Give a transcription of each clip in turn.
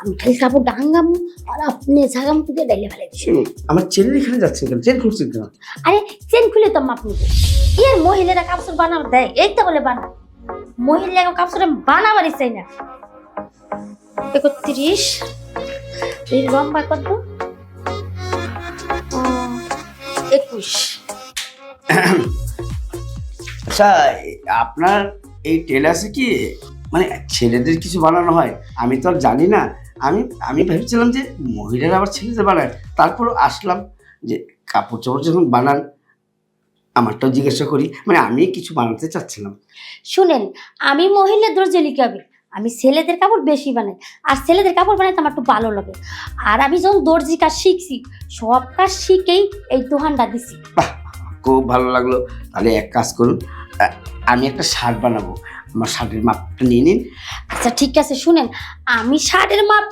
আমি খালি কাপড় ডাঙ্গাম আর আপনি ঝাগাম ডাইলে ফেলে শুনুন, আমার এখানে যাচ্ছেন কেন? চেন কেন? আরে চেন খুলে তো মাপ নিবে। এর মহিলারা কাপড় বানাবার দেয় এই তো বলে বানা মহিলা কাপড় বানাবারই চাই না। একত্রিশ। লম্বা কত? একুশ। আচ্ছা আপনার এই টেলার্সে কি? মানে ছেলেদের কিছু বানানো হয় আমি তো আর জানি না। আমি আমি ভেবেছিলাম যে মহিলারা আবার ছেলেদের বানায়। তারপর আসলাম যে কাপড় চোপড় যখন বানান আমারটাও জিজ্ঞাসা করি মানে আমি কিছু বানাতে চাচ্ছিলাম। শুনেন আমি মহিলা দর্জি লিখাবি আমি ছেলেদের কাপড় বেশি বানাই আর ছেলেদের কাপড় বানাইতে আমার একটু ভালো লাগে। আর আমি যখন দর্জি কাজ শিখছি সব কাজ শিখেই এই দোকানটা দিছি। খুব ভালো লাগল। তাহলে এক কাজ করুন আমি একটা শার্ট বানাবো। আমার শার্টের মাপটা নিয়ে নিন। আচ্ছা ঠিক আছে শুনেন আমি শার্টের মাপ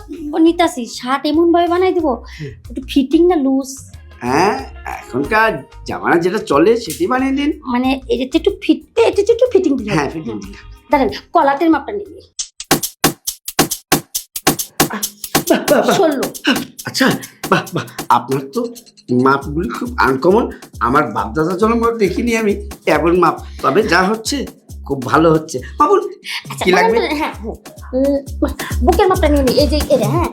নিতাছি শার্ট এমন ভাবে বানাই দিব একটু ফিটিং না লুজ হ্যাঁ এখনকার জামানা যেটা চলে সেটি বানিয়ে দিন। মানে এটা একটু ফিট এটা একটু ফিটিং দিলে হ্যাঁ ফিটিং দাঁড়ান কলাটের মাপটা নিবি ষোলো। আচ্ছা বাহ বাহ আপনার তো মাপগুলি খুব আনকমন আমার বাপদাদা জন্ম দেখিনি আমি এমন মাপ। তবে যা হচ্ছে খুব ভালো হচ্ছে। বাবুল আচ্ছা কি লাগবে? হ্যাঁ হ্যাঁ। বুকের মাপটা নিয়ে নি। এই যে এটা হ্যাঁ।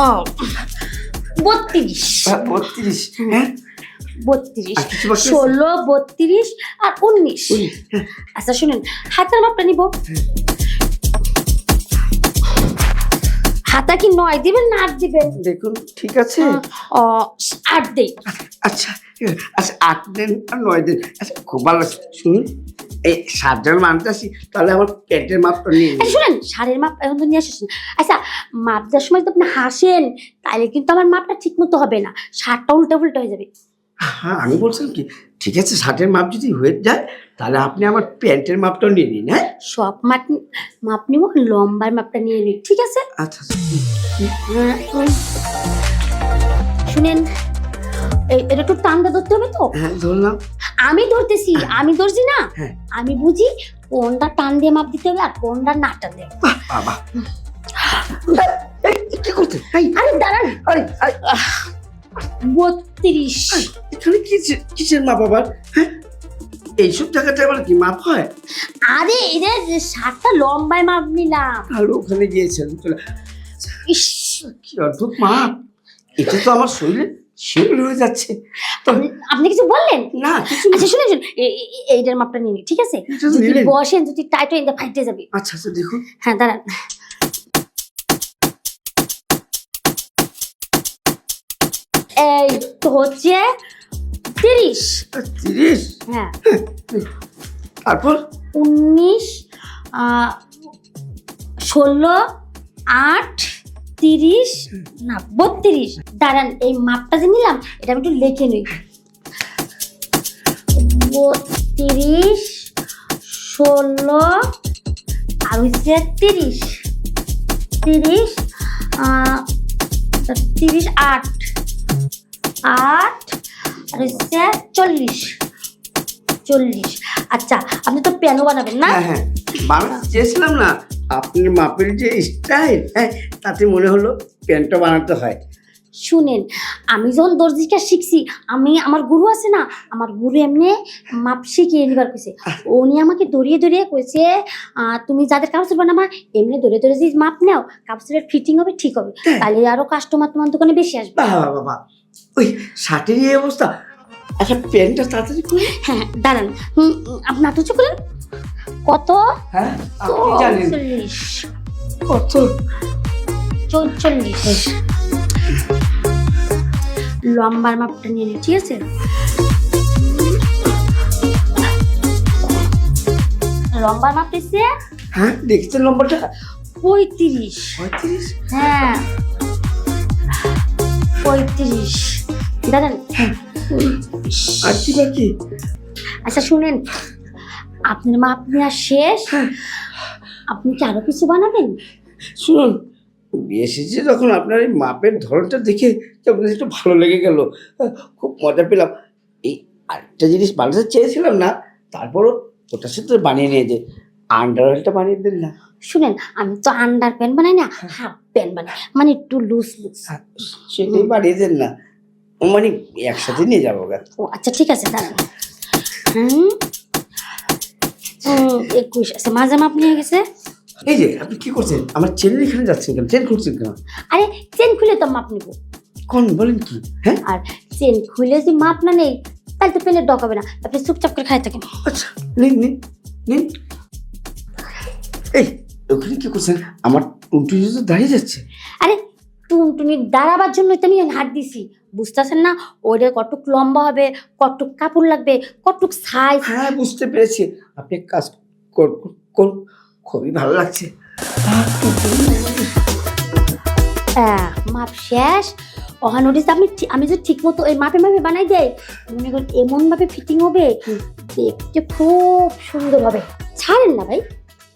ও বত্রিশ। বত্রিশ হ্যাঁ। বত্রিশ আছে? ষোলো বত্রিশ আর উনিশ। হ্যাঁ, আচ্ছা শুনেন হাতের মাপটা নিব। হাতা কি নয়? দিবেন না আট দিবেন? দেখুন ঠিক আছে? আট দেই আচ্ছা আচ্ছা আট দিন আর নয় দিন। আচ্ছা খুব ভালো শুনুন এই সাতজন মানতে আসি তাহলে আমার পেটের মাপটা নিয়ে শুনেন শাড়ির মাপ এখন তো নিয়ে আসেন আচ্ছা মাপ দেওয়ার সময় তো আপনি হাসেন তাহলে কিন্তু আমার মাপটা ঠিক মতো হবে না। শার্টটা উল্টা উল্টা হয়ে যাবে। হ্যাঁ আমি বলছিলাম কি ঠিক আছে শার্টের মাপ যদি হয়ে যায় তাহলে আপনি আমার প্যান্টের মাপটাও নিয়ে নিন হ্যাঁ? সব মাপ মাপ নিব লম্বার মাপটা নিয়ে নিন ঠিক আছে? আচ্ছা আচ্ছা। শুনেন এই- এটা একটু টানটা ধরতে হবে তো? হ্যাঁ ধরলাম। আমি ধরতেছি আমি ধরছি না? হ্যাঁ। আমি বুঝি কোনটা টান দিয়ে মাপ দিতে হবে আর কোনটা না টান দিয়ে বাবা কি করতে আরে দাঁড়ান। আরে, বত্রিশ। এখানে কিসের কিসের হ্যাঁ? এইসব জায়গাতে আবার কি মাপ হয়? আরে যে শার্টটা লম্বায় মাপ নিলাম। আর ওখানে গিয়েছেন চলে ইস। কি অদ্ভুত মাপ। এটা তো আমার শরীরে শিউর হয়ে যাচ্ছে। তবে আপনি- কিছু বললেন? না আচ্ছা শুনে শুন এইটার মাপটা নিয়ে ঠিক আছে? যদি বসেন যদি টাইট হয়ে ফাইটে যাবে। আচ্ছা আচ্ছা দেখুন। হ্যাঁ দাঁড়ান। এই তো হচ্ছে তিরিশ। তিরিশ? হ্যাঁ। তারপর? উনিশ আহ, ষোলো আট তিরিশ না বত্রিশ। দাঁড়ান এই মাপটা যে নিলাম এটা আমি একটু লিখে নিই। বত্রিশ ষোলো আর হচ্ছে তিরিশ। তিরিশ তিরিশ আট। আট, আর হচ্ছে চল্লিশ। চল্লিশ। আচ্ছা আপনি তো প্যানো বানাবেন না? হ্যাঁ হ্যাঁ। বানাতে চেয়েছিলাম না। আপনি মাপের যে স্টাইল হ্যাঁ তাতে মনে হলো প্যান্টটা বানাতে হয়। শুনেন আমি যখন দর্জিটা শিখছি আমি আমার গুরু আছে না আমার গুরু এমনি মাপ শিখিয়ে নিবার কইছে। উনি আমাকে দড়িয়ে দড়িয়ে কইছে তুমি যাদের কাপড় বানাবা এমনি দড়িয়ে দড়িয়ে যদি মাপ নাও কাপড়ের ফিটিং হবে ঠিক হবে। তাহলে আরও কাস্টমার তোমার দোকানে বেশি আসবে। বাবা ওই শার্টের এই অবস্থা। আচ্ছা প্যান্টটা তাড়াতাড়ি করি হ্যাঁ দাঁড়ান। হুম, হুম, আপনি নাটক করেন। কত? হ্যাঁ আপনি জানেন? কত? চৌচল্লিশ লম্বার মাপটা নিয়ে নিই ঠিক আছে? লম্বার মাপ দিচ্ছে? হ্যাঁ দেখছেন নম্বরটা পঁয়ত্রিশ। পঁয়ত্রিশ? হ্যাঁ। পঁয়ত্রিশ। দাঁড়ান। আর কি বাকি? আচ্ছা শুনেন আপনার মাপ নেওয়া শেষ? হ্যাঁ। আপনি কি আরও কিছু বানাবেন? শুনুন এসেছে যখন আপনার এই মাপের ধরনটা দেখে যেন একটু ভালো লেগে গেল খুব মজা পেলাম। এই আরেকটা জিনিস বানাতে চেয়েছিলাম না তারপরও ওটার সাথে বানিয়ে নিয়ে যে আন্ডারওয়েলটা বানিয়ে দিন না। শুনেন আমি তো আন্ডার প্যান্ট বানাই না হাফ প্যান্ট বানাই মানে একটু লুজ লুজ সেটাই বাড়িয়ে দেন না। ও মানে একসাথে নিয়ে যাব ও আচ্ছা ঠিক আছে দাঁড়ান। হুম হুম, একুশ আছে মাঝে মাপ নিয়ে গেছে। এই যে আপনি কি করছেন? আমার ছেলের এখানে যাচ্ছেন কেন? ট্রেন করছেন কেন? আরে চেন খুলে তো মাপ নিব। কোন বলেন কি? হ্যাঁ? আর চেন খুলে যদি মাপ না নেই তাহলে তো পেলে ডকাবে না। আপনি চুপচাপ করে খাই থাকেন। আচ্ছা নিন নিন নিন। এই ওখানে কি করছেন? আমার টুনটুনি তো দাঁড়িয়ে যাচ্ছে। আরে টুনটুনি দাঁড়াবার জন্য তো আমি হাত দিছি। বুঝতেছেন না? ওরে কটুক লম্বা হবে কটুক কাপড় লাগবে কটুক সাইজ হ্যাঁ বুঝতে পেরেছি। আপনি কাজ খুবই ভালো লাগছে। মাপ শেষ? অহানুরিস আপনি ঠি- আমি যদি ঠিক মতো এই মাপে মাপে বানাই দেয় মনে করেন এমন ভাবে ফিটিং হবে দেখতে খুব সুন্দর হবে। ছাড়েন না ভাই।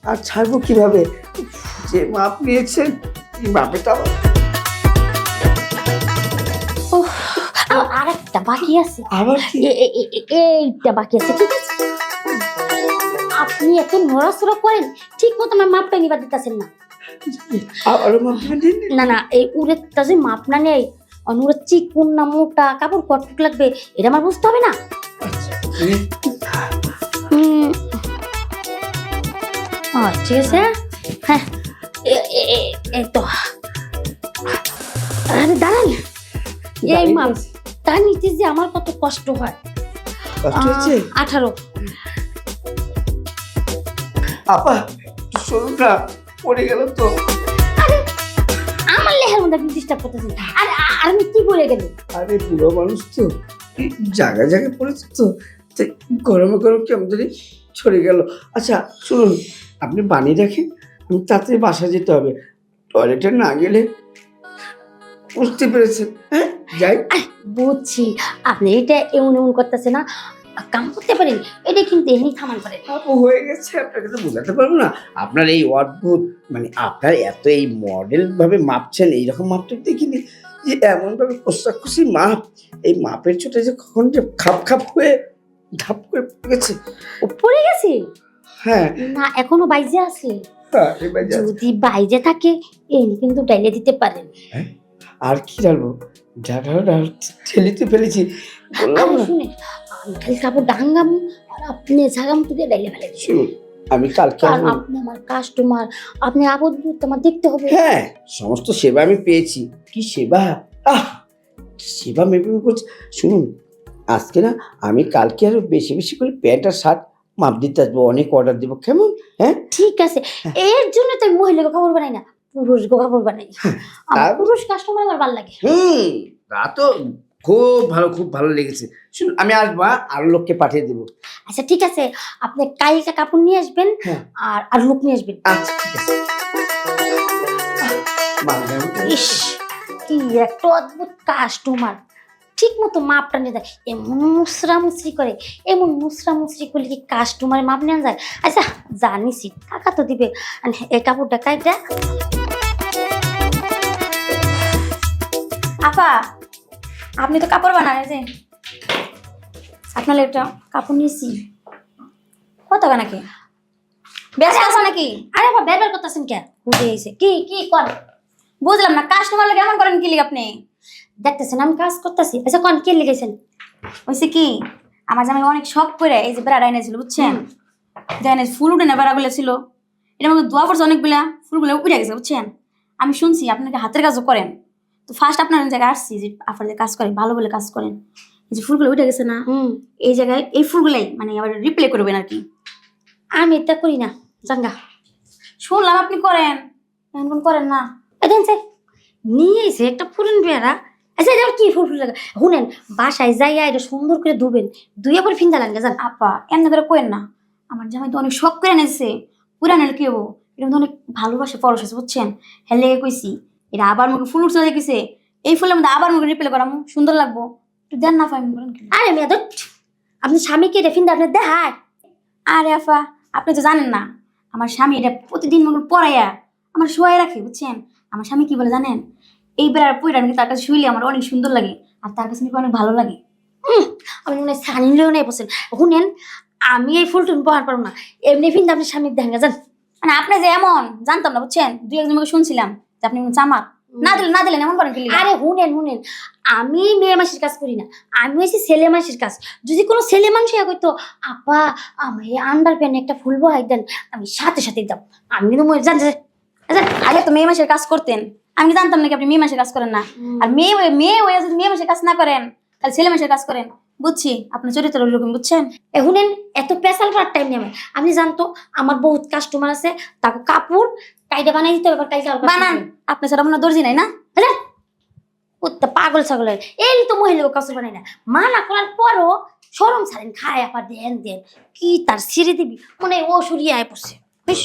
আর ছাড়বো কীভাবে? যে মাপ নিয়েছেন এই মাপে তো আর- একটা বাকি আছে। আবার এইটা বাকি আছে ঠিক আছে? আপনি এত নড়াচড়া করেন ঠিক মতো আমার মাপটা নিবার দিতেছেন না। না? না এই উড়েরটা যে মাপ না নেই অনুরের চিকুন না মোটা কাপড় কটুক লাগবে এটা আমার বুঝতে হবে না? আচ্ছা ঠিক আছে। হ্যাঁ এই তো। আরে দাঁড়ান। এই মাপ। তার নিতে যে আমার কত কষ্ট হয়। আঠারো। আপা একটু না পড়ে গেল তো। আমার লেহের মধ্যে আপনি ডিস্টার্ব করতেছেন। আর আর আমি কি বলে গেল? আরে বুড়ো মানুষ তো জায়গায় জায়গায় পড়েছে তো। গরমে গরম কেমন জানি ছড়ে গেল। আচ্ছা শুনুন আপনি বানিয়ে রাখেন আমি তাড়াতাড়ি বাসা যেতে হবে। টয়লেটে না গেলে বুঝতে পেরেছেন। হ্যাঁ যাই। বুঝছি। আপনি এটা এমন এমন করতেছে না কাম করতে পারেন এটা কিন্তু এমনি থামান পারেন আপু হয়ে গেছে আপনাকে তো বোঝাতে পারব না। আপনার এই অদ্ভুত মানে আপনার এত এই মডেল ভাবে মাপছেন এইরকম মাপটা দেখিনি। যে এমন ভাবে কষাকষি মাপ এই মাপের ছোটে যে কখন যে খাপ খাপ হয়ে ধাপ করে পড়ে গেছে। ও পড়ে গেছে? হ্যাঁ। না এখনও বাইজে আছে। হ্যাঁ, যদি বাইজে থাকে এমনি কিন্তু ডাইলে দিতে পারেন আর কি ডালবো ডাল ডাল ঠেলিতে ফেলেছি। বললাম শুনে খালি কাপড় ডাঙ্গাম আর আপনি ঝাগাম তুলে ডাইলে ফেলে শুনুন আমি কালকে কারণ আপনি আমার কাস্টমার আপনি আপদ বিপদ আমার দেখতে হবে। হ্যাঁ সমস্ত সেবা আমি পেয়েছি। কি সেবা? আহ সেবা মেপে করছি? শুনুন আজকে না আমি কালকে আরও বেশি বেশি করে প্যান্ট আর শার্ট মাপ দিতে আসব অনেক অর্ডার দেবো। কেমন? হ্যাঁ? ঠিক আছে। এর জন্য তো আমি মহিলাকে কাপড় বানাই না পুরুষ গো কাপড় বানাই। আমার পুরুষ কাস্টমার আমার ভালো লাগে। হুম তা তো খুব ভালো খুব ভালো লেগেছে। শুনুন আমি আসব হ্যাঁ? আরও লোককে পাঠিয়ে দেবো। আচ্ছা ঠিক আছে। আপনি কাইকা কাপড় নিয়ে আসবেন হ্যাঁ। আর আর লোক নিয়ে আসবেন। আচ্ছা ঠিক আছে। ইস কি একটা অদ্ভুত কাস্টমার ঠিক মতো মাপটা নিয়ে এমন মুসরা মুসরি করে এমন মুসরা মুসরি করলে কি কাস্টমার মাপ নেওয়া যায়? আচ্ছা টাকা তো দিবে। আর এই কাপড়টা কাইটা। আপা আপনি তো কাপড় বানান যে আপনার একটা কাপড় নিয়েছি। কত নাকি? ব্যস্ত আছে নাকি? আরে বাবা বের বের করতেছেন কে? উঠে এসে। কি কি কর বুঝলাম না কাস্টমার লাগে এমন করেন কি লিগে আপনি? দেখতেছেন আমি কাজ করতেছি। আচ্ছা কোন কে লিখেছেন হয়েছে কি আমার জামাই অনেক শখ করে এই যে বেড়া এনেছিল বুঝছেন? দেখেন ফুল উঠে না বেড়াগুলো ছিল। এটা মধ্যে দোয়া পড়ছে অনেকগুলা ফুলগুলো উঠে গেছে বুঝছেন? আমি শুনছি আপনাকে হাতের কাজও করেন। তো ফার্স্ট আপনার জায়গায় আসছি যে আপনার কাজ করেন ভালো বলে কাজ করেন। এই যে ফুলগুলো উঠে গেছে না হুম। এই জায়গায় এই ফুলগুলাই মানে আবার রিপ্লে করবেন আর কি। আমি এটা করি না জাঙ্গা শুনলাম আপনি করেন এখন করেন না। এদিন সে নিয়ে এসে একটা পুরন বেড়া আচ্ছা এটা কি ফুল ফুল লাগা শুনেন বাসায় যাইয়া এটা সুন্দর করে ধুবেন ধুয়ে পরে ফিন্দা লাগে জান। আপা এমনি করে কোয়েন না। আমার জামাই তো অনেক শখ করে এনেছে। পুরান এলে কি হব এটা অনেক ভালোবাসে পরশ আছে বুঝছেন? হ্যাঁ লেগে কইছি এটা আবার মুখে ফুল উঠছে দেখেছে। এই ফুলের মধ্যে আবার মুখে রিপ্লে করামু সুন্দর লাগবো। একটু দেন না ফাইন করেন? আরে মেয়ে তো আপনি স্বামীকে এটা ফিন্দা আপনি দেখায়? আরে আফা আপনি তো জানেন না আমার স্বামী এটা প্রতিদিন মনে পড়াইয়া আমার শোয়াই রাখে বুঝছেন? আমার স্বামী কি বলে জানেন? এই বেড়ার পইরা নাকি তার কাছে শুইলে আমার অনেক সুন্দর লাগে আর তার কাছে নাকি অনেক ভালো লাগে। আমি মনে হয় সানিলেও নেই বসেন। শুনেন আমি এই ফুল টুন পাহাড় পারব না। এমনি ফিন্দা আপনি স্বামীর দেখা যান মানে আপনি যে এমন জানতাম না বুঝছেন? দুই একজন শুনছিলাম। যে আপনি চামার না দিলেন না দিলেন এমন করেন কি লিগা? আরে শুনেন শুনেন আমি মেয়ে মাসির কাজ করি না। আমি হয়েছি ছেলে মাসির কাজ। যদি কোনো ছেলে মানুষ ইয়া করতো আপা আমার এই আন্ডার প্যান্ট একটা ফুল বহাই দেন আমি সাথে সাথে দাম আমি কিন্তু মরে জান আচ্ছা, আগে তো মেয়ে মাসের কাজ করতেন। আমি কি জানতাম নাকি আপনি মেয়ে মাসের কাজ করেন না। আর মেয়ে হয়ে মেয়ে হয়ে যদি মেয়ে মাসের কাজ না করেন তাহলে ছেলে মাসের কাজ করেন। বুঝছি আপনার চরিত্র ওইরকম বুঝছেন? এ শুনেন এত পেশাল করার টাইম নেই। আপনি জানতো আমার বহুত কাস্টমার আছে তাকে কাপড় কাইদা বানাই দিতে হবে কাইদা বানান। আপনি ছাড়া মনে দর্জি নাই না? উত্তা পাগল ছাগল এই তো মহিলা কাপড় বানাই না। মানা করার পরও সরম ছাড়েন খায় আবার দেন দেন। কি তার ছিঁড়ে দিবি? মনে হয় ও সরিয়ে আয় পড়ছে। বেশ।